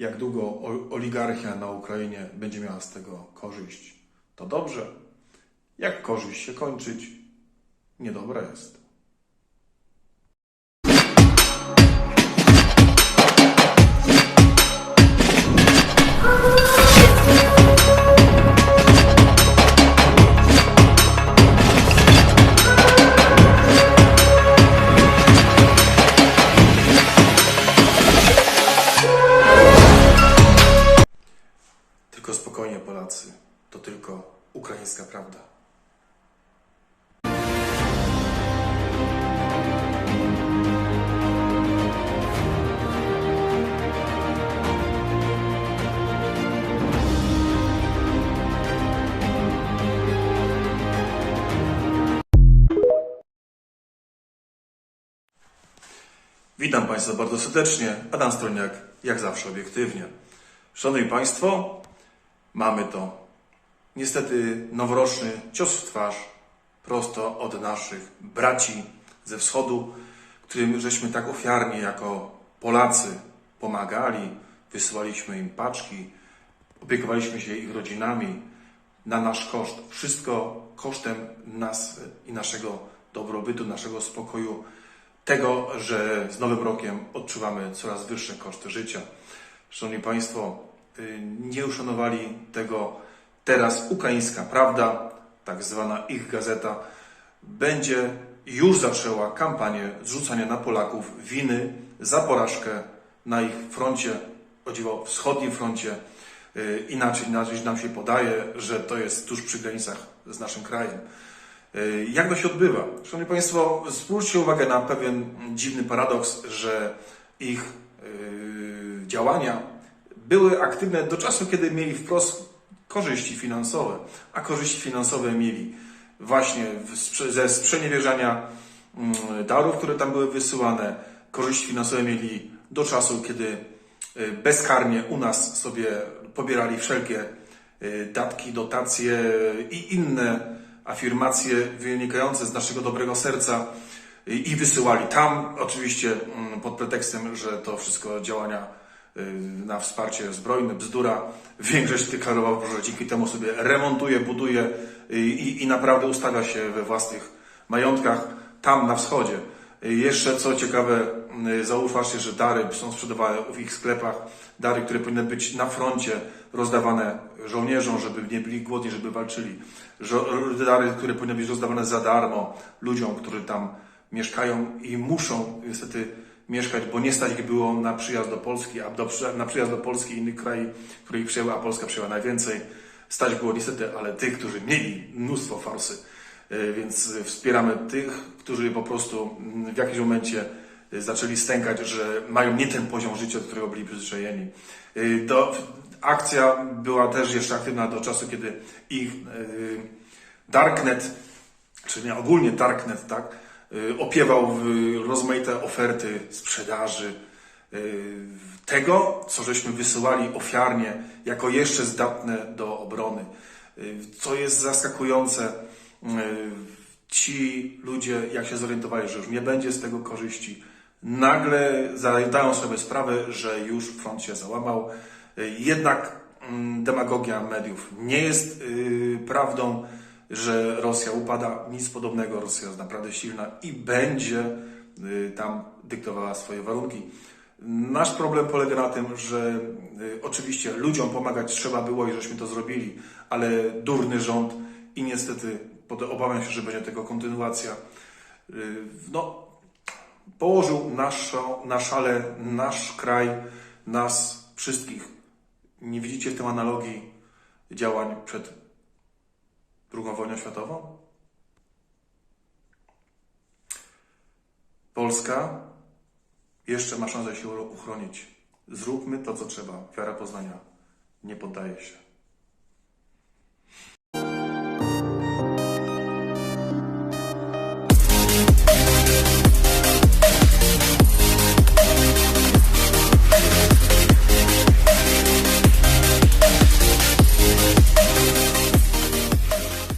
jak długo oligarchia na Ukrainie będzie miała z tego korzyść. To dobrze. Jak korzyść się kończyć, niedobre jest. Ukraińska prawda. Witam Państwa bardzo serdecznie. Adam Stroniak, jak zawsze obiektywnie. Szanowni Państwo, mamy to. Niestety noworoczny cios w twarz prosto od naszych braci ze wschodu, którym żeśmy tak ofiarnie jako Polacy pomagali, wysyłaliśmy im paczki, opiekowaliśmy się ich rodzinami na nasz koszt. Wszystko kosztem nas i naszego dobrobytu, naszego spokoju, tego, że z Nowym Rokiem odczuwamy coraz wyższe koszty życia. Szanowni Państwo, y, nie uszanowali tego teraz ukraińska prawda, tak zwana ich gazeta, będzie już zaczęła kampanię zrzucania na Polaków winy za porażkę na ich froncie, o dziwo wschodnim froncie. Y, Inaczej, inaczej nam się podaje, że to jest tuż przy granicach z naszym krajem. Y, Jak to się odbywa? Szanowni Państwo, zwróćcie uwagę na pewien dziwny paradoks, że ich y, działania były aktywne do czasu, kiedy mieli wprost korzyści finansowe, a korzyści finansowe mieli właśnie ze sprzeniewierzania mm, darów, które tam były wysyłane. Korzyści finansowe mieli do czasu, kiedy y, bezkarnie u nas sobie pobierali wszelkie y, datki, dotacje i inne afirmacje wynikające z naszego dobrego serca y, i wysyłali tam, oczywiście mm, pod pretekstem, że to wszystko działania y, na wsparcie zbrojne, bzdura. Większość deklarował, że dzięki temu sobie remontuje, buduje y, i, i naprawdę ustawia się we własnych majątkach tam na wschodzie. Y, Jeszcze co ciekawe, y, zauważcie, że dary są sprzedawane w ich sklepach, dary, które powinny być na froncie rozdawane żołnierzom, żeby nie byli głodni, żeby walczyli. Dary, które powinny być rozdawane za darmo ludziom, którzy tam mieszkają i muszą niestety mieszkać, bo nie stać ich było na przyjazd do Polski, a do, na przyjazd do Polski i innych krajów, które ich przyjęły, a Polska przyjęła najwięcej. Stać było niestety, ale tych, którzy mieli mnóstwo forsy. E, Więc wspieramy tych, którzy po prostu mm, w jakimś momencie e, zaczęli stękać, że mają nie ten poziom życia, do którego byli przyzwyczajeni. E, Do, akcja była też jeszcze aktywna do czasu, kiedy ich Darknet, czy nie ogólnie Darknet, tak, opiewał w rozmaite oferty sprzedaży e, tego, co żeśmy wysyłali ofiarnie, jako jeszcze zdatne do obrony. E, Co jest zaskakujące, ci ludzie, jak się zorientowali, że już nie będzie z tego korzyści, nagle zdają sobie sprawę, że już front się załamał. Jednak mm, demagogia mediów nie jest y, prawdą, że Rosja upada. Nic podobnego. Rosja jest naprawdę silna i będzie y, tam dyktowała swoje warunki. Nasz problem polega na tym, że y, oczywiście ludziom pomagać trzeba było i żeśmy to zrobili, ale durny rząd i niestety obawiam się, że będzie tego kontynuacja. y, No, położył naszą, na szale nasz kraj, nas wszystkich. Nie widzicie w tym analogii działań przed II wojną światową? Polska jeszcze ma szansę się uchronić. Zróbmy to, co trzeba. Wiara Poznania nie poddaje się.